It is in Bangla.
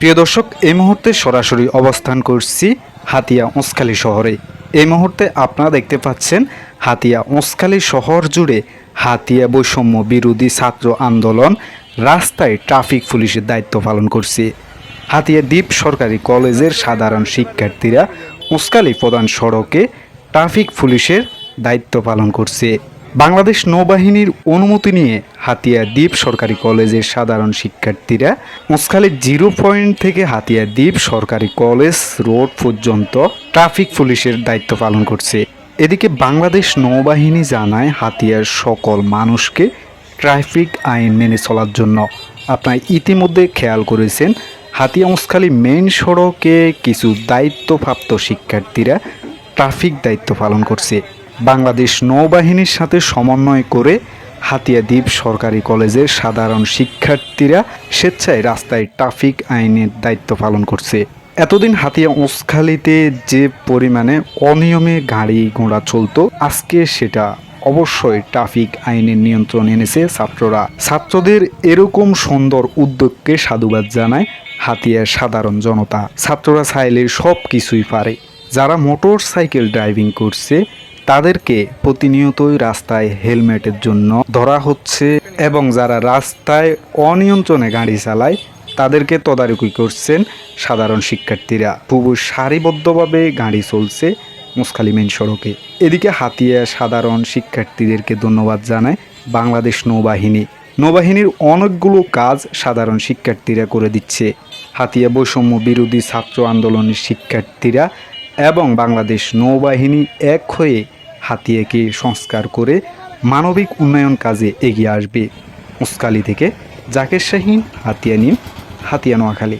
প্রিয় দর্শক, এই মুহূর্তে সরাসরি অবস্থান করছি হাতিয়া ওঁসখালী শহরে। এই মুহূর্তে আপনারা দেখতে পাচ্ছেন হাতিয়া ওঁসখালী শহর জুড়ে হাতিয়া বৈষম্য বিরোধী ছাত্র আন্দোলন রাস্তায় ট্রাফিক পুলিশের দায়িত্ব পালন করছে। হাতিয়া দ্বীপ সরকারি কলেজের সাধারণ শিক্ষার্থীরা ওঁসখালী প্রধান সড়কে ট্রাফিক পুলিশের দায়িত্ব পালন করছে। বাংলাদেশ নৌবাহিনীর অনুমতি নিয়ে হাতিয়া দ্বীপ সরকারি কলেজের সাধারণ শিক্ষার্থীরা মুসখালী জিরো পয়েন্ট থেকে হাতিয়া দ্বীপ সরকারি কলেজ রোড পর্যন্ত ট্রাফিক পুলিশের দায়িত্ব পালন করছে। এদিকে বাংলাদেশ নৌবাহিনী জানায় হাতিয়ার সকল মানুষকে ট্রাফিক আইন মেনে চলার জন্য। আপনারা ইতিমধ্যে খেয়াল করেছেন, হাতিয়া মুসখালী মেইন সড়কে কিছু দায়িত্বপ্রাপ্ত শিক্ষার্থীরা ট্রাফিক দায়িত্ব পালন করছে। বাংলাদেশ নৌবাহিনীর সাথে সমন্বয় করে হাতিয়া দ্বীপ সরকারি কলেজের সাধারণ শিক্ষার্থীরা স্বেচ্ছায় রাস্তায় ট্রাফিক আইনের দায়িত্ব পালন করছে। এতদিন হাতিয়া ওসখালিতে যে পরিমাণে অনিয়মে গাড়ি ঘোড়া চলতো, আজকে সেটা অবশ্যই ট্রাফিক আইনের নিয়ন্ত্রণ এনেছে ছাত্ররা। ছাত্রদের এরকম সুন্দর উদ্যোগকে সাধুবাদ জানায় হাতিয়ার সাধারণ জনতা। ছাত্ররা চাইলে সব কিছুই পারে। যারা মোটর সাইকেল ড্রাইভিং করছে তাদেরকে প্রতিনিয়তই রাস্তায় হেলমেটের জন্য ধরা হচ্ছে এবং যারা রাস্তায় অনিয়ন্ত্রণে গাড়ি চালায়, তাদেরকে তদারকি করছেন সাধারণ শিক্ষার্থীরা। খুব সারিবদ্ধভাবে গাড়ি চলছে মুসখালী মেন সড়কে। এদিকে হাতিয়া সাধারণ শিক্ষার্থীদেরকে ধন্যবাদ জানায় বাংলাদেশ নৌবাহিনী। নৌবাহিনীর অনেকগুলো কাজ সাধারণ শিক্ষার্থীরা করে দিচ্ছে। হাতিয়া বৈষম্য বিরোধী ছাত্র আন্দোলনের শিক্ষার্থীরা এবং বাংলাদেশ নৌবাহিনী এক হয়ে হাতিয়াকে সংস্কার করে মানবিক উন্নয়ন কাজে এগিয়ে আসবে? মুসকালি থেকে জাকের শাহিন, হাতিয়া নিম হাতিয়া নোয়াখালী।